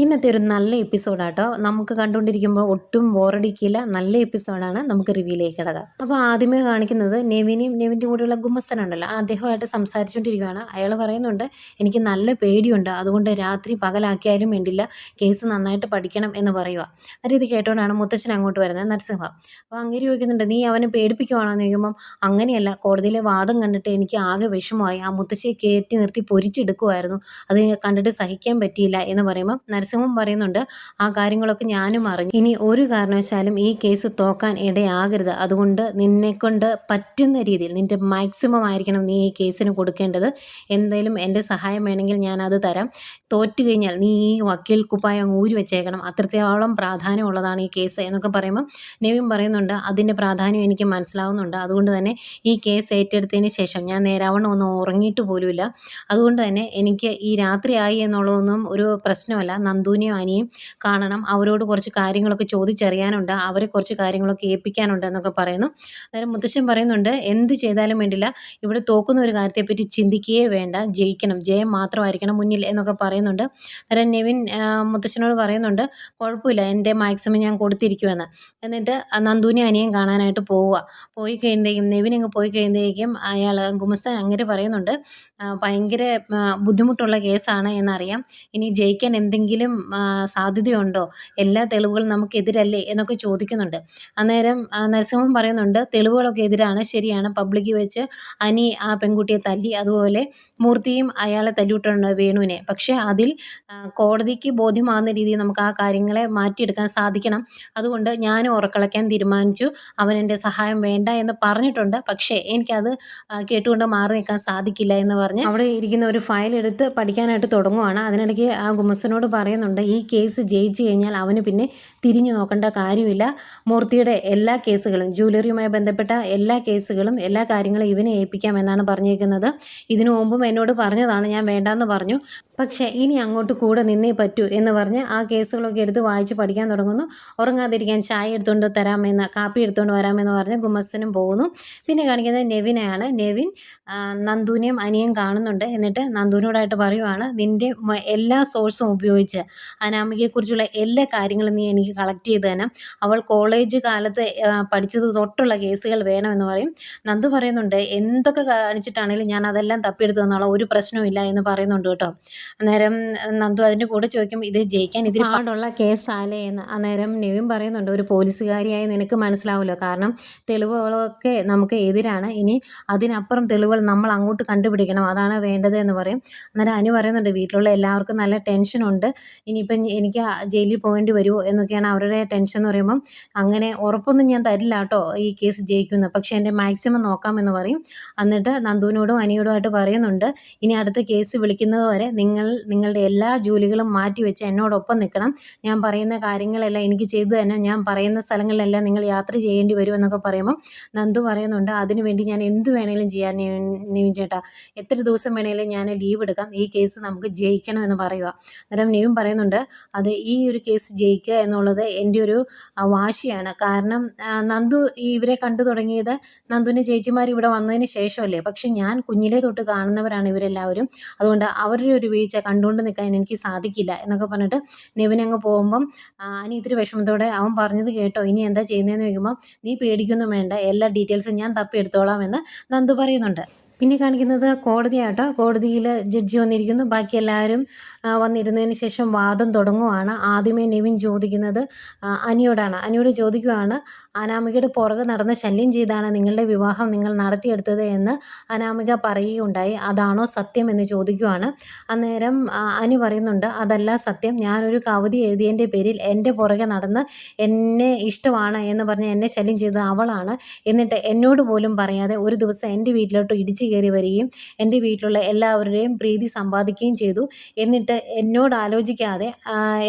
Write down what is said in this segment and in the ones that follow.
ഇന്നത്തെ ഒരു നല്ല എപ്പിസോഡാട്ടോ. നമുക്ക് കണ്ടുകൊണ്ടിരിക്കുമ്പോൾ ഒട്ടും ബോറടിക്കില്ല നല്ല എപ്പിസോഡാണ് നമുക്ക് റിവ്യൂയിലേക്ക് കിടക്കാം. അപ്പോൾ ആദ്യമേ കാണിക്കുന്നത് നെവിനെയും നെവിന്റെ കൂടെയുള്ള ഗുമസ്തനുണ്ടല്ലോ. അദ്ദേഹമായിട്ട് സംസാരിച്ചുകൊണ്ടിരിക്കുകയാണ്. അയാൾ പറയുന്നുണ്ട് എനിക്ക് നല്ല പേടിയുണ്ട്. അതുകൊണ്ട് രാത്രി പകലാക്കിയാലും വേണ്ടില്ല. കേസ് നന്നായിട്ട് പഠിക്കണം എന്ന് പറയുക അന്നേരം ഇത് കേട്ടുകൊണ്ടാണ് മുത്തച്ഛൻ അങ്ങോട്ട് വരുന്നത് നരസിംഹ. അപ്പോൾ അങ്ങനെ ചോദിക്കുന്നുണ്ട് നീ അവനെ പേടിപ്പിക്കുവാണോ? എന്ന് ചോദിക്കുമ്പം അങ്ങനെയല്ല. കോടതിയിലെ വാദം കണ്ടിട്ട് എനിക്ക് ആകെ വിഷമമായി. ആ മുത്തശ്ശിയെ കയറ്റി നിർത്തി പൊരിച്ചെടുക്കുമായിരുന്നു അത് കണ്ടിട്ട് സഹിക്കാൻ പറ്റിയില്ല. എന്ന് പറയുമ്പോൾ നരസിംഹം പറയുന്നുണ്ട്. ആ കാര്യങ്ങളൊക്കെ ഞാനും അറിഞ്ഞു. ഇനി ഒരു കാരണവശാലും ഈ കേസ് തോക്കാൻ ഇടയാകരുത്. അതുകൊണ്ട് നിന്നെക്കൊണ്ട് പറ്റുന്ന രീതിയിൽ നിന്റെ മാക്സിമം ആയിരിക്കണം നീ ഈ കേസിന് കൊടുക്കേണ്ടത്. എന്തെങ്കിലും എന്റെ സഹായം വേണമെങ്കിൽ ഞാൻ അത് തരാം. തോറ്റു കഴിഞ്ഞാൽ നീ ഈ വക്കീൽ കുപ്പായം ഊരി വെച്ചേക്കണം. അത്രത്തോളം പ്രാധാന്യമുള്ളതാണ് ഈ കേസ് എന്നൊക്കെ പറയുമ്പോൾ നെവിൻ പറയുന്നുണ്ട് അതിന്റെ പ്രാധാന്യം എനിക്ക് മനസ്സിലാവുന്നുണ്ട്. അതുകൊണ്ട് തന്നെ ഈ കേസ് ഏറ്റെടുത്തതിന് ശേഷം ഞാൻ നേരാവണ്ണം ഒന്നും ഉറങ്ങിയിട്ട് പോലുമില്ല. അതുകൊണ്ട് തന്നെ എനിക്ക് ഈ രാത്രിയായി എന്നുള്ളതൊന്നും ഒരു പ്രശ്നമല്ല. നന്ദുവിനെയും അനിയും കാണണം. അവരോട് കുറച്ച് കാര്യങ്ങളൊക്കെ ചോദിച്ചറിയാനുണ്ട്. അവരെ കുറച്ച് കാര്യങ്ങളൊക്കെ ഏൽപ്പിക്കാനുണ്ട് എന്നൊക്കെ പറയുന്നു. അന്നേരം മുത്തശ്ശൻ പറയുന്നുണ്ട് എന്ത് ചെയ്താലും വേണ്ടില്ല. ഇവിടെ തോക്കുന്ന ഒരു കാര്യത്തെപ്പറ്റി ചിന്തിക്കുകയേ വേണ്ട. ജയിക്കണം. ജയം മാത്രമായിരിക്കണം മുന്നിൽ എന്നൊക്കെ പറയുന്നുണ്ട്. അന്നേരം നെവിൻ മുത്തശ്ശനോട് പറയുന്നുണ്ട് കുഴപ്പമില്ല. എന്റെ മാക്സിമം ഞാൻ കൊടുത്തിരിക്കുമെന്ന്. എന്നിട്ട് നന്ദുവിനെ അനിയും കാണാനായിട്ട് പോവുക പോയി കഴിയുമ്പോഴേക്കും നെവിൻ അങ്ങ് പോയി കഴിയുമ്പോഴേക്കും അയാൾ ഗുമസ്താൻ അങ്ങനെ പറയുന്നുണ്ട് ഭയങ്കര ബുദ്ധിമുട്ടുള്ള കേസാണ് എന്നറിയാം. ഇനി ജയിക്കാൻ എന്തെങ്കിലും ആ, സാധ്യതയുണ്ടോ? എല്ലാ തെളിവുകളും നമുക്ക് എതിരല്ലേ എന്നൊക്കെ ചോദിക്കുന്നുണ്ട്. അന്നേരം നരസിംഹം പറയുന്നുണ്ട് തെളിവുകളൊക്കെ എതിരാണ് ശരിയാണ്. പബ്ലിക് വെച്ച് അനി ആ പെൺകുട്ടിയെ തല്ലി അതുപോലെ മൂർത്തിയും അയാളെ തല്ലിയിട്ടുണ്ട് വേണുവിനെ. പക്ഷേ അതിൽ കോടതിക്ക് ബോധ്യമാകുന്ന രീതിയിൽ നമുക്ക് ആ കാര്യങ്ങളെ മാറ്റിയെടുക്കാൻ സാധിക്കണം. അതുകൊണ്ട് ഞാൻ ഉറക്കളയ്ക്കാൻ തീരുമാനിച്ചു. അവൻ എന്റെ സഹായം വേണ്ട എന്ന് പറഞ്ഞിട്ടുണ്ട്. പക്ഷേ എനിക്കത് കേട്ടുകൊണ്ട് മാറി നിൽക്കാൻ സാധിക്കില്ല എന്ന് പറഞ്ഞ് അവിടെ ഇരിക്കുന്ന ഒരു ഫയൽ എടുത്ത് പഠിക്കാനായിട്ട് തുടങ്ങുവാണ്. അതിനിടയ്ക്ക് ആ ഗുമസ്തനോട് പറയുന്നുണ്ട് ഈ കേസ് ജയിച്ചു കഴിഞ്ഞാൽ അവന് പിന്നെ തിരിഞ്ഞു നോക്കേണ്ട കാര്യമില്ല. മൂർത്തിയുടെ എല്ലാ കേസുകളും ജൂവലറിയുമായി ബന്ധപ്പെട്ട എല്ലാ കേസുകളും എല്ലാ കാര്യങ്ങളും ഇവനെ ഏൽപ്പിക്കാം എന്നാണ് പറഞ്ഞേക്കുന്നത്. ഇതിനു മുമ്പും എന്നോട് പറഞ്ഞതാണ് ഞാൻ വേണ്ടാന്ന് പറഞ്ഞു. പക്ഷേ ഇനി അങ്ങോട്ട് കൂടെ നിന്നേ പറ്റൂ എന്ന് പറഞ്ഞ് ആ കേസുകളൊക്കെ എടുത്ത് വായിച്ച് പഠിക്കാൻ തുടങ്ങുന്നു. ഉറങ്ങാതിരിക്കാൻ ചായ എടുത്തുകൊണ്ട് തരാമെന്ന് കാപ്പി എടുത്തുകൊണ്ട് വരാമെന്ന് പറഞ്ഞ് ഗുമസ്സനും പോകുന്നു. പിന്നെ കാണിക്കുന്നത് നെവിനെയാണ്. നെവിൻ നന്ദുവിനെയും അനിയും കാണുന്നുണ്ട്. എന്നിട്ട് നന്ദുവിനോടായിട്ട് പറയുവാണ് നിന്റെ എല്ലാ സോഴ്സും ഉപയോഗിച്ച് അനാമികയെക്കുറിച്ചുള്ള എല്ലാ കാര്യങ്ങളും നീ എനിക്ക് കളക്ട് ചെയ്ത് തന്നെ അവൾ കോളേജ് കാലത്ത് പഠിച്ചത് തൊട്ടുള്ള കേസുകൾ വേണമെന്ന് പറയും. നന്ദു പറയുന്നുണ്ട് എന്തൊക്കെ കാണിച്ചിട്ടാണെങ്കിലും ഞാൻ അതെല്ലാം തപ്പിയെടുത്തു തന്നോളം ഒരു പ്രശ്നവും എന്ന് പറയുന്നുണ്ട് കേട്ടോ. അന്നേരം നന്ദു അതിന്റെ കൂടെ ചോദിക്കും ഇത് ജയിക്കാൻ ഇതിൽ പാടുള്ള കേസാലേ എന്ന്. അന്നേരം നെവിൻ പറയുന്നുണ്ട് ഒരു പോലീസുകാരിയായി നിനക്ക് മനസ്സിലാവുമല്ലോ കാരണം തെളിവുകളൊക്കെ നമുക്ക് എതിരാണ്. ഇനി അതിനപ്പുറം തെളിവുകൾ നമ്മൾ അങ്ങോട്ട് കണ്ടുപിടിക്കണം. അതാണ് വേണ്ടത് എന്ന് പറയും. അന്നേരം അനു പറയുന്നുണ്ട് വീട്ടിലുള്ള എല്ലാവർക്കും നല്ല ടെൻഷനുണ്ട്. ഇനിയിപ്പം എനിക്ക് ജയിലിൽ പോകേണ്ടി വരുമോ എന്നൊക്കെയാണ് അവരുടെ ടെൻഷൻ എന്ന് പറയുമ്പം അങ്ങനെ ഉറപ്പൊന്നും ഞാൻ തരില്ല കേട്ടോ ഈ കേസ് ജയിക്കുന്നു പക്ഷേ എന്റെ മാക്സിമം നോക്കാമെന്ന് പറയും. എന്നിട്ട് നന്ദുവിനോടും അനിയോടുമായിട്ട് പറയുന്നുണ്ട്. ഇനി അടുത്ത കേസ് വിളിക്കുന്നത് വരെ നിങ്ങൾ നിങ്ങളുടെ എല്ലാ ജോലികളും മാറ്റിവെച്ച് എന്നോടൊപ്പം നിൽക്കണം. ഞാൻ പറയുന്ന കാര്യങ്ങളെല്ലാം എനിക്ക് ചെയ്തു തന്നെ. ഞാൻ പറയുന്ന സ്ഥലങ്ങളിലെല്ലാം നിങ്ങൾ യാത്ര ചെയ്യേണ്ടി വരും എന്നൊക്കെ പറയുമ്പം നന്ദു പറയുന്നുണ്ട്. അതിനുവേണ്ടി ഞാൻ എന്ത് വേണേലും ചെയ്യാൻ നിവിൻ ചേട്ടാ. എത്ര ദിവസം വേണേലും ഞാൻ ലീവ് എടുക്കാം. ഈ കേസ് നമുക്ക് ജയിക്കണം എന്ന് പറയുക അന്നേരം നിവിൻ പറയുന്നുണ്ട് അത് ഈ ഒരു കേസ് ജയിക്കുക എന്നുള്ളത് എന്റെ ഒരു വാശിയാണ്. കാരണം നന്ദു ഇവരെ കണ്ടു തുടങ്ങിയത് നന്ദുവിന്റെ ചേച്ചിമാർ ഇവിടെ വന്നതിന് ശേഷമല്ലേ? പക്ഷെ ഞാൻ കുഞ്ഞിലെ തൊട്ട് കാണുന്നവരാണ് ഇവരെല്ലാവരും. അതുകൊണ്ട് അവരുടെ ഒരു വീഴ്ച കണ്ടുകൊണ്ട് നിൽക്കാൻ എനിക്ക് സാധിക്കില്ല എന്നൊക്കെ പറഞ്ഞിട്ട് നെവിൻ അങ്ങ് പോകുമ്പം അനി ഇത്തിരി വിഷമത്തോടെ അവൻ പറഞ്ഞത് കേട്ടോ ഇനി എന്താ ചെയ്യുന്നതെന്ന് ചോദിക്കുമ്പോൾ നീ പേടിക്കൊന്നും വേണ്ട എല്ലാ ഡീറ്റെയിൽസും ഞാൻ തപ്പി എടുത്തോളാം എന്ന് നന്ദു പറയുന്നുണ്ട്. പിന്നെ കാണിക്കുന്നത് കോടതിയാട്ടോ കോടതിയിൽ ജഡ്ജി വന്നിരിക്കുന്നു. ബാക്കി എല്ലാവരും വന്നിരുന്നതിന് ശേഷം വാദം തുടങ്ങുവാണ്. ആദ്യമേ നെവിൻ ചോദിക്കുന്നത് അനിയോടാണ്. അനിയോട് ചോദിക്കുവാണ് അനാമികയുടെ പുറകെ നടന്ന് ശല്യം ചെയ്താണ് നിങ്ങളുടെ വിവാഹം നിങ്ങൾ നടത്തിയെടുത്തത് എന്ന് അനാമിക പറയുകയുണ്ടായി. അതാണോ സത്യം എന്ന് ചോദിക്കുവാണ്. അന്നേരം അനി പറയുന്നുണ്ട് അതല്ല സത്യം. ഞാനൊരു കവിത എഴുതിയതിന്റെ പേരിൽ എന്റെ പുറകെ നടന്ന് എന്നെ ഇഷ്ടമാണ് എന്ന് പറഞ്ഞ് എന്നെ ശല്യം ചെയ്തത് അവളാണ്. എന്നിട്ട് എന്നോട് പോലും പറയാതെ ഒരു ദിവസം എന്റെ വീട്ടിലോട്ട് ഇടിച്ചു കയറി വരികയും എന്റെ വീട്ടിലുള്ള എല്ലാവരുടെയും പ്രീതി സമ്പാദിക്കുകയും ചെയ്തു. എന്നിട്ട് എന്നോട് ആലോചിക്കാതെ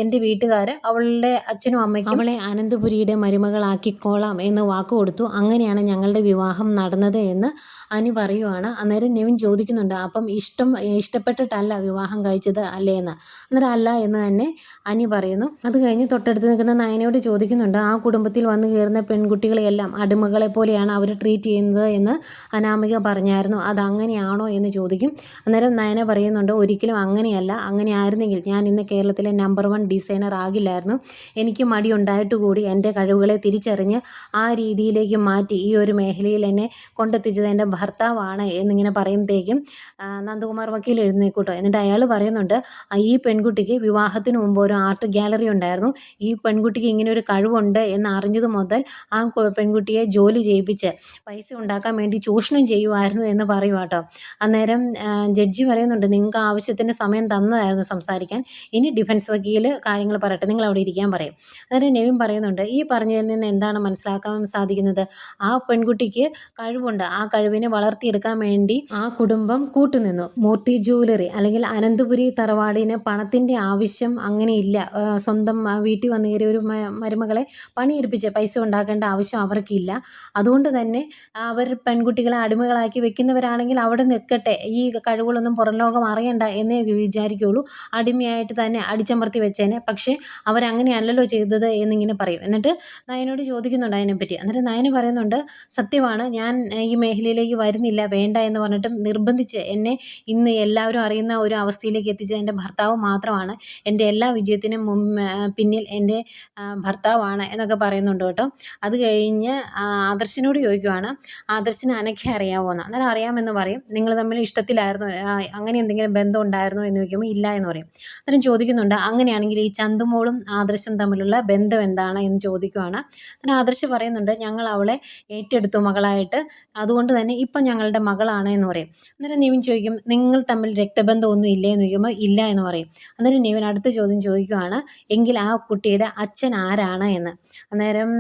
എന്റെ വീട്ടുകാർ അവളുടെ അച്ഛനും അമ്മയ്ക്കും അവളെ അനന്തപുരിയുടെ മരുമകളാക്കിക്കോളാം എന്ന് വാക്ക് കൊടുത്തു. അങ്ങനെയാണ് ഞങ്ങളുടെ വിവാഹം നടന്നത് എന്ന് അനു പറയുവാണ്. അന്നേരം നെവിൻ ചോദിക്കുന്നുണ്ട് അപ്പം ഇഷ്ടം ഇഷ്ടപ്പെട്ടിട്ടല്ല വിവാഹം കഴിച്ചത് അല്ലേ എന്ന്? അന്നേരം അല്ല എന്ന് തന്നെ അനി പറയുന്നു. അത് കഴിഞ്ഞ് തൊട്ടടുത്ത് നിൽക്കുന്ന നയനയോട് ചോദിക്കുന്നുണ്ട് ആ കുടുംബത്തിൽ വന്നു കയറുന്ന പെൺകുട്ടികളെയെല്ലാം അടിമകളെ പോലെയാണ് അവർ ട്രീറ്റ് ചെയ്യുന്നത്? എന്ന് അനാമിക പറഞ്ഞായിരുന്നു. അത് അങ്ങനെയാണോ എന്ന് ചോദിക്കും. അന്നേരം നയന പറയുന്നുണ്ട് ഒരിക്കലും അങ്ങനെയല്ല. അങ്ങനെ ആയിരുന്നെങ്കിൽ ഞാൻ ഇന്ന് കേരളത്തിലെ നമ്പർ വൺ ഡിസൈനർ ആകില്ലായിരുന്നു. എനിക്ക് മടി ഉണ്ടായിട്ട് കൂടി എന്റെ കഴിവുകളെ തിരിച്ചറിഞ്ഞ് ആ രീതിയിലേക്ക് മാറ്റി ഈ ഒരു മേഖലയിൽ എന്നെ കൊണ്ടെത്തിച്ചത് എന്റെ ഭർത്താവാണ് എന്നിങ്ങനെ പറയുമ്പോഴത്തേക്കും ആ, നന്ദകുമാർ വക്കീൽ എഴുന്നേക്കൂട്ടോ എന്നിട്ട് അയാൾ പറയുന്നുണ്ട് ഈ പെൺകുട്ടിക്ക് വിവാഹത്തിന് മുമ്പ് ഒരു ആർട്ട് ഗാലറി ഉണ്ടായിരുന്നു. ഈ പെൺകുട്ടിക്ക് ഇങ്ങനെ ഒരു കഴിവുണ്ട് എന്ന് അറിഞ്ഞത് മുതൽ ആ പെൺകുട്ടിയെ ജോലി ചെയ്യിപ്പിച്ച് പൈസ ഉണ്ടാക്കാൻ വേണ്ടി ചൂഷണം ചെയ്യുമായിരുന്നു എന്ന് പറയുക കേട്ടോ. അന്നേരം ജഡ്ജി പറയുന്നുണ്ട് നിങ്ങൾക്ക് ആവശ്യത്തിന് സമയം തന്നതായിരുന്നു സംസാരിക്കാൻ. ഇനി ഡിഫൻസ് വക്കീൽ കാര്യങ്ങൾ പറയട്ടെ. നിങ്ങൾ അവിടെ ഇരിക്കാൻ പറയും. അന്നേരം നെവിൻ പറയുന്നുണ്ട് ഈ പറഞ്ഞതിൽ നിന്ന് എന്താണ് മനസ്സിലാക്കാൻ സാധിക്കുന്നത്? ആ പെൺകുട്ടിക്ക് കഴിവുണ്ട്. ആ കഴിവിനെ വളർത്തിയെടുക്കാൻ വേണ്ടി ആ കുടുംബം കൂട്ടുനിന്നു. മൂർത്തി ജൂവലറി അല്ലെങ്കിൽ അനന്തപുരി തറവാടിന് പണത്തിന്റെ ആവശ്യം അങ്ങനെയില്ല സ്വന്തം വീട്ടിൽ വന്നു കയറിയ ഒരു മരുമകളെ പണിയെടുപ്പിച്ച് പൈസ ഉണ്ടാക്കേണ്ട ആവശ്യം അവർക്കില്ല. അതുകൊണ്ട് തന്നെ അവർ പെൺകുട്ടികളെ അടിമകളാക്കി വെക്കുന്നവരാണെങ്കിൽ അവിടെ നിൽക്കട്ടെ. ഈ കഴിവുകളൊന്നും പുറം ലോകം അറിയണ്ട എന്നേ വിചാരിക്കുള്ളൂ. അടിമയായിട്ട് തന്നെ അടിച്ചമർത്തി വെച്ചേനെ. പക്ഷേ അവരങ്ങനെയല്ലല്ലോ ചെയ്തത് എന്നിങ്ങനെ പറയും. എന്നിട്ട് നയനോട് ചോദിക്കുന്നുണ്ട് അതിനെപ്പറ്റി. എന്നിട്ട് നയന് പറയുന്നുണ്ട് സത്യമാണ് ഞാൻ ഈ മേഖലയിലേക്ക് വരുന്നില്ല വേണ്ട എന്ന് പറഞ്ഞിട്ടും നിർബന്ധിച്ച് എന്നെ ഇന്ന് എല്ലാവരും അറിയുന്ന ഒരു അവസ്ഥയിലേക്ക് എത്തിച്ച എന്റെ ഭർത്താവ് മാത്രമാണ്. എന്റെ എല്ലാ വിജയത്തിനും പിന്നിൽ എന്റെ ഭർത്താവാണ് എന്നൊക്കെ പറയുന്നുണ്ട് കേട്ടോ. അത് കഴിഞ്ഞ് ആദർശിനോട് ചോദിക്കുവാണ് ആദർശിന് അനക്കെ അറിയാമോ എന്ന് അന്നേരം അറിയാമെന്ന് പറയും. നിങ്ങൾ തമ്മിൽ ഇഷ്ടത്തിലായിരുന്നു? അങ്ങനെ എന്തെങ്കിലും ബന്ധം ഉണ്ടായിരുന്നോ? എന്ന് ചോദിക്കുമ്പോൾ ഇല്ല എന്ന് പറയും. അന്നേരം ചോദിക്കുന്നുണ്ട് അങ്ങനെയാണെങ്കിൽ ഈ ചന്തുമോളും ആദർശം തമ്മിലുള്ള ബന്ധം എന്താണ്? എന്ന് ചോദിക്കുവാണ്. അന്നേരം ആദർശ് പറയുന്നുണ്ട് ഞങ്ങൾ അവളെ ഏറ്റെടുത്തു മകളായിട്ട്. അതുകൊണ്ട് തന്നെ ഇപ്പം ഞങ്ങളുടെ മകളാണ് എന്ന് പറയും. അന്നേരം നിവിൻ ചോദിക്കും നിങ്ങൾ തമ്മിൽ രക്തബന്ധം ഒന്നും ഇല്ലേ? എന്ന് ചോദിക്കുമ്പോൾ ഇല്ല എന്ന് പറയും. അന്നേരം നിവിൻ അടുത്ത ചോദ്യം ചോദിക്കുവാണ് എങ്കിൽ ആ കുട്ടിയുടെ അച്ഛൻ ആരാണ്? എന്ന്. അന്നേരം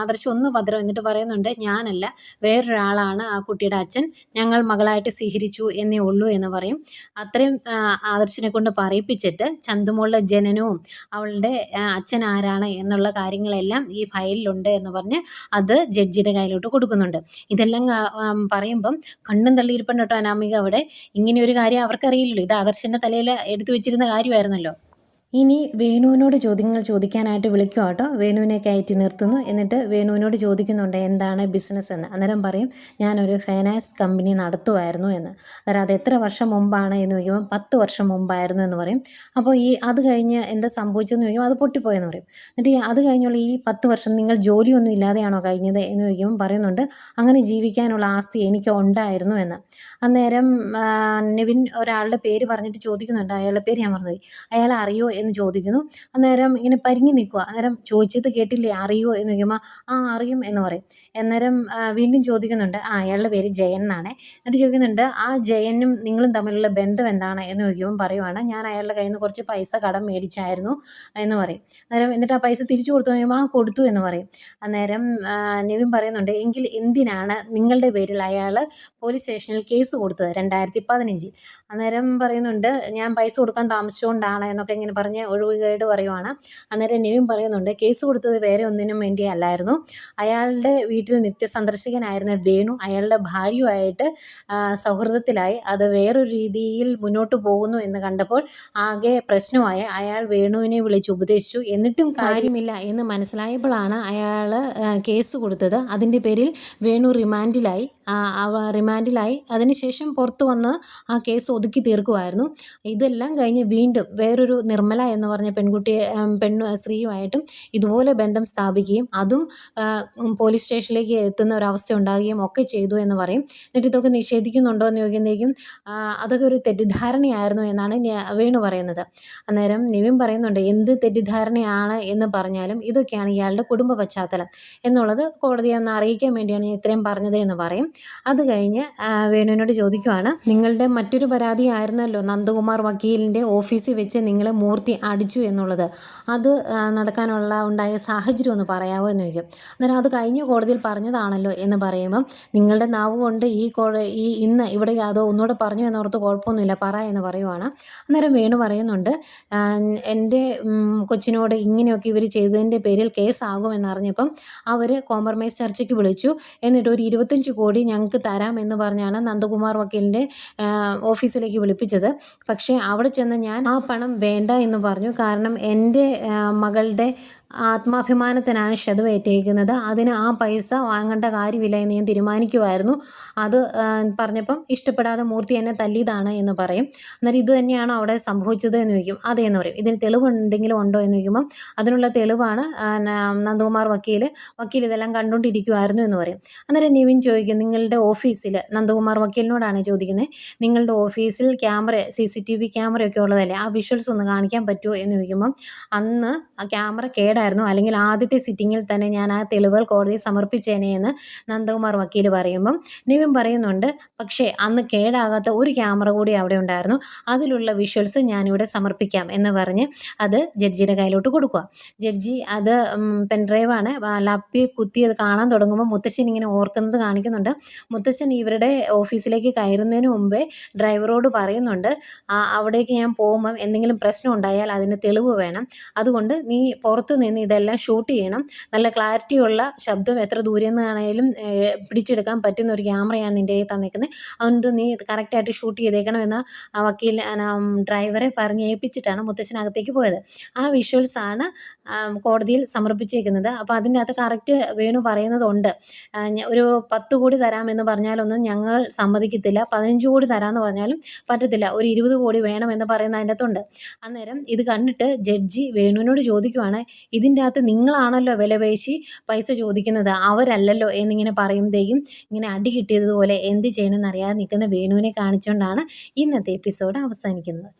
ആദർശ് ഒന്ന് ഭദ്രം എന്നിട്ട് പറയുന്നുണ്ട് ഞാനല്ല വേറൊരാളാണ് ആ കുട്ടിയുടെ അച്ഛൻ. ഞങ്ങൾ മകളായിട്ട് സ്വീകരിച്ചു എന്നേ ഉള്ളൂ എന്ന് പറയും. അത്രയും ആദർശനെ കൊണ്ട് പറയിപ്പിച്ചിട്ട് ചന്തുമോളുടെ ജനനവും അവളുടെ അച്ഛൻ ആരാണ് എന്നുള്ള കാര്യങ്ങളെല്ലാം ഈ ഫയലിലുണ്ട് എന്ന് പറഞ്ഞ് അത് ജഡ്ജിയുടെ കയ്യിലോട്ട് കൊടുക്കുന്നുണ്ട്. ഇതെല്ലാം പറയുമ്പം കണ്ണും തള്ളിയിരിപ്പുണ്ട് കേട്ടോ അനാമിക അവിടെ. ഇങ്ങനെ ഒരു കാര്യം അവർക്കറിയില്ലല്ലോ. ഇത് ആദർശിന്റെ തലയിൽ എടുത്തു വെച്ചിരുന്ന കാര്യമായിരുന്നല്ലോ. ഇനി വേണുവിനോട് ചോദ്യങ്ങൾ ചോദിക്കാനായിട്ട് വിളിക്കുക കേട്ടോ വേണുവിനെ കയറ്റി നിർത്തുന്നു. എന്നിട്ട് വേണുവിനോട് ചോദിക്കുന്നുണ്ട് എന്താണ് ബിസിനസ് എന്ന്? അന്നേരം പറയും ഞാനൊരു ഫൈനാൻസ് കമ്പനി നടത്തുമായിരുന്നു എന്ന്. അന്നേരം അത് എത്ര വർഷം മുമ്പാണ്? എന്ന് ചോദിക്കുമ്പോൾ പത്ത് വർഷം മുമ്പായിരുന്നു എന്ന് പറയും. അപ്പോൾ ഈ അത് കഴിഞ്ഞ് എന്താ സംഭവിച്ചതെന്ന് ചോദിക്കുമ്പോൾ അത് പൊട്ടിപ്പോയെന്ന് പറയും. എന്നിട്ട് ഈ അത് കഴിഞ്ഞുള്ള ഈ പത്ത് വർഷം നിങ്ങൾ ജോലിയൊന്നും ഇല്ലാതെയാണോ കഴിഞ്ഞത് എന്ന് ചോദിക്കുമ്പോൾ പറയുന്നുണ്ട് അങ്ങനെ ജീവിക്കാനുള്ള ആസ്തി എനിക്ക് ഉണ്ടായിരുന്നു എന്ന്. അന്നേരം നിവിൻ ഒരാളുടെ പേര് പറഞ്ഞിട്ട് ചോദിക്കുന്നുണ്ട്. അയാളുടെ പേര് ഞാൻ മറന്നുപോയി. അയാളെ അറിയോ? എന്ന് ചോദിക്കുന്നു. അന്നേരം ഇങ്ങനെ പരിങ്ങി നിൽക്കുക. അന്നേരം ചോദിച്ചത് കേട്ടില്ലേ? അറിയുമോ എന്ന് ചോദിക്കുമ്പോൾ ആ അറിയും എന്ന് പറയും. അന്നേരം വീണ്ടും ചോദിക്കുന്നുണ്ട് ആ അയാളുടെ പേര് ജയൻ എന്നാണ്. എന്നിട്ട് ചോദിക്കുന്നുണ്ട് ആ ജയനും നിങ്ങളും തമ്മിലുള്ള ബന്ധം എന്താണ്? എന്ന് ചോദിക്കുമ്പോൾ പറയുവാണ് ഞാൻ അയാളുടെ കയ്യിൽ നിന്ന് കുറച്ച് പൈസ കടം മേടിച്ചായിരുന്നു എന്ന് പറയും. അന്നേരം എന്നിട്ട് ആ പൈസ തിരിച്ചു കൊടുത്തു കഴിയുമ്പോൾ ആ കൊടുത്തു എന്ന് പറയും. അന്നേരം നിവിൻ പറയുന്നുണ്ട് എങ്കിൽ എന്തിനാണ് നിങ്ങളുടെ പേരിൽ അയാൾ പോലീസ് സ്റ്റേഷനിൽ കേസ് കൊടുത്തത്? രണ്ടായിരത്തി പതിനഞ്ചിൽ. അന്നേരം പറയുന്നുണ്ട് ഞാൻ പൈസ കൊടുക്കാൻ താമസിച്ചുകൊണ്ടാണ് എന്നൊക്കെ ഇങ്ങനെ പറഞ്ഞ് ഒഴിവുകേട് പറയുവാണ്. അന്നേരം നിവിൻ പറയുന്നുണ്ട് കേസ് കൊടുത്തത് വേറെ ഒന്നിനും വേണ്ടി അല്ലായിരുന്നു അയാളുടെ വീട്ടിൽ നിത്യസന്ദർശകനായിരുന്ന വേണു അയാളുടെ ഭാര്യയുമായിട്ട് സൗഹൃദത്തിലായി. അത് വേറൊരു രീതിയിൽ മുന്നോട്ട് പോകുന്നു എന്ന് കണ്ടപ്പോൾ ആകെ പ്രശ്നമായി. അയാൾ വേണുവിനെ വിളിച്ച് ഉപദേശിച്ചു. എന്നിട്ടും കാര്യമില്ല എന്ന് മനസ്സിലായപ്പോഴാണ് അയാൾ കേസ് കൊടുത്തത്. അതിന്റെ പേരിൽ വേണു റിമാൻഡിലായി. റിമാൻഡിലായി. അതിനുശേഷം പുറത്തു വന്ന് ആ കേസ് ഒതുക്കി തീർക്കുമായിരുന്നു. ഇതെല്ലാം കഴിഞ്ഞ് വീണ്ടും വേറൊരു നിർമ്മല എന്ന് പറഞ്ഞ പെൺകുട്ടിയെ പെണ്ണു സ്ത്രീയുമായിട്ടും ഇതുപോലെ ബന്ധം സ്ഥാപിക്കുകയും അതും പോലീസ് സ്റ്റേഷനിലേക്ക് എത്തുന്ന ഒരവസ്ഥ ഉണ്ടാകുകയും ഒക്കെ ചെയ്തു എന്ന് പറയും. എന്നിട്ട് ഇതൊക്കെ നിഷേധിക്കുന്നുണ്ടോ എന്ന് ചോദിക്കുന്നതേക്കും അതൊക്കെ ഒരു തെറ്റിദ്ധാരണയായിരുന്നു എന്നാണ് വേണു പറയുന്നത്. അന്നേരം നിവിൻ പറയുന്നുണ്ട് എന്ത് തെറ്റിദ്ധാരണയാണ് എന്ന് പറഞ്ഞാലും ഇതൊക്കെയാണ് ഇയാളുടെ കുടുംബ പശ്ചാത്തലം. എന്നുള്ളത് കോടതിയെ ഒന്ന് അറിയിക്കാൻ വേണ്ടിയാണ് ഞാൻ ഇത്രയും പറഞ്ഞത് എന്ന് പറയും. അത് കഴിഞ്ഞ് വേണുവിനോട് ചോദിക്കുവാണ് നിങ്ങളുടെ മറ്റൊരു പരാതി ആയിരുന്നല്ലോ നന്ദകുമാർ വക്കീലിന്റെ ഓഫീസിൽ വെച്ച് നിങ്ങളെ മൂർത്തി അടിച്ചു എന്നുള്ളത്. അത് നടക്കാനുള്ള ഉണ്ടായ സാഹചര്യം ഒന്ന് പറയാമോ എന്ന് ചോദിക്കും. അന്നേരം അത് കഴിഞ്ഞ കോടതിയിൽ പറഞ്ഞതാണല്ലോ എന്ന് പറയുമ്പം നിങ്ങളുടെ നാവ് കൊണ്ട് ഈ ഈ ഇന്ന് ഇവിടെ അതോ ഒന്നുകൂടെ പറഞ്ഞു എന്നോർത്ത് കുഴപ്പമൊന്നുമില്ല പറ എന്ന് പറയുവാണ്. അന്നേരം വേണു പറയുന്നുണ്ട് എന്റെ കൊച്ചിനോട് ഇങ്ങനെയൊക്കെ ഇവർ ചെയ്തതിന്റെ പേരിൽ കേസാകുമെന്നറിഞ്ഞപ്പം അവർ കോംപ്രമൈസ് ചർച്ചയ്ക്ക് വിളിച്ചു. എന്നിട്ട് ഒരു ഇരുപത്തഞ്ച് കോടി ഞങ്ങൾക്ക് തരാം എന്ന് പറഞ്ഞാണ് നന്ദകുമാർ വക്കീലിന്റെ ഓഫീസിലേക്ക് വിളിപ്പിച്ചത്. പക്ഷേ അവിടെ ചെന്ന് ഞാൻ ആ പണം വേണ്ട എന്ന് പറഞ്ഞു. കാരണം എന്റെ മകളുടെ ആത്മാഭിമാനത്തിനാണ് ക്ഷതം ഏറ്റേക്കുന്നത് അതിന് ആ പൈസ വാങ്ങേണ്ട കാര്യമില്ല എന്ന് ഞാൻ തീരുമാനിക്കുമായിരുന്നു അത് പറഞ്ഞപ്പം ഇഷ്ടപ്പെടാതെ മൂർത്തി എന്നെ തല്ലിയതാണ് എന്ന് പറയും. അന്നേരം ഇത് തന്നെയാണോ അവിടെ സംഭവിച്ചത് എന്ന് ചോദിക്കും. അതെ എന്ന് പറയും. ഇതിന് തെളിവ് എന്തെങ്കിലും ഉണ്ടോ എന്ന് ചോദിക്കുമ്പം അതിനുള്ള തെളിവാണ് നന്ദകുമാർ വക്കീൽ വക്കീൽ ഇതെല്ലാം കണ്ടുകൊണ്ടിരിക്കുമായിരുന്നു എന്ന് പറയും. അന്നേരം നിവിൻ ചോദിക്കും നിങ്ങളുടെ ഓഫീസിൽ നന്ദകുമാർ വക്കീലിനോടാണ് ചോദിക്കുന്നത് നിങ്ങളുടെ ഓഫീസിൽ camera C C T V ക്യാമറയൊക്കെ ഉള്ളതല്ലേ? ആ വിഷ്വൽസ് ഒന്ന് കാണിക്കാൻ പറ്റുമോ എന്ന് ചോദിക്കുമ്പം അന്ന് ആ ക്യാമറ കേടായിരുന്നു അല്ലെങ്കിൽ ആദ്യത്തെ സിറ്റിങ്ങിൽ തന്നെ ഞാൻ ആ തെളിവുകൾ കോടതി സമർപ്പിച്ചേനെ എന്ന് നന്ദകുമാർ വക്കീൽ പറയുമ്പം നിവിൻ പറയുന്നുണ്ട് പക്ഷേ അന്ന് കേടാകാത്ത ഒരു ക്യാമറ കൂടി അവിടെ ഉണ്ടായിരുന്നു. അതിലുള്ള വിഷ്വൽസ് ഞാനിവിടെ സമർപ്പിക്കാം എന്ന് പറഞ്ഞ് അത് ജഡ്ജിയുടെ കയ്യിലോട്ട് കൊടുക്കുക. ജഡ്ജി അത് പെൻഡ്രൈവാണ് ലാപ്പി കുത്തി അത് കാണാൻ തുടങ്ങുമ്പോൾ മുത്തശ്ശൻ ഇങ്ങനെ ഓർക്കുന്നത് കാണിക്കുന്നുണ്ട്. മുത്തശ്ശൻ ഇവരുടെ ഓഫീസിലേക്ക് കയറുന്നതിന് മുമ്പേ ഡ്രൈവറോട് പറയുന്നുണ്ട് "ആ, അവിടേക്ക് ഞാൻ പോകുമ്പം എന്തെങ്കിലും പ്രശ്നം ഉണ്ടായാൽ അതിന് തെളിവ് വേണം. അതുകൊണ്ട് നീ പുറത്ത് ഇതെല്ലാം ഷൂട്ട് ചെയ്യണം. നല്ല ക്ലാരിറ്റിയുള്ള ശബ്ദം എത്ര ദൂരെ നിന്നാണേലും പിടിച്ചെടുക്കാൻ പറ്റുന്ന ഒരു ക്യാമറയാണ് നിന്റെ കയ്യിൽ തന്നിരിക്കുന്നത് അതുകൊണ്ട് നീ കറക്റ്റായിട്ട് ഷൂട്ട് ചെയ്തേക്കണമെന്ന് ആ വക്കീൽ ഡ്രൈവറെ പറഞ്ഞ് ഏൽപ്പിച്ചിട്ടാണ് മുത്തശ്ശനകത്തേക്ക് പോയത്. ആ വിഷ്വൽസ് ആണ് കോടതിയിൽ സമർപ്പിച്ചേക്കുന്നത്. അപ്പോൾ അതിന്റെ അകത്ത് കറക്റ്റ് വേണു പറയുന്നതുണ്ട്. ഒരു പത്ത് കോടി തരാമെന്ന് പറഞ്ഞാലൊന്നും ഞങ്ങൾ സമ്മതിക്കത്തില്ല. പതിനഞ്ച് കോടി തരാമെന്ന് പറഞ്ഞാലും പറ്റത്തില്ല. ഒരു ഇരുപത് കോടി വേണമെന്ന് പറയുന്ന അതിന്റെ അകത്തുണ്ട് അന്നേരം ഇത് കണ്ടിട്ട് ജഡ്ജി വേണുവിനോട് ചോദിക്കുവാണ് ഇതിന്റെ അകത്ത് നിങ്ങളാണല്ലോ വിലപേശി പൈസ ചോദിക്കുന്നത് അവരല്ലല്ലോ എന്നിങ്ങനെ പറയുമ്പോഴത്തേക്കും ഇങ്ങനെ അടി കിട്ടിയതുപോലെ എന്ത് ചെയ്യണമെന്നറിയാതെ നിൽക്കുന്ന വേണുവിനെ കാണിച്ചുകൊണ്ടാണ് ഇന്നത്തെ എപ്പിസോഡ് അവസാനിക്കുന്നത്.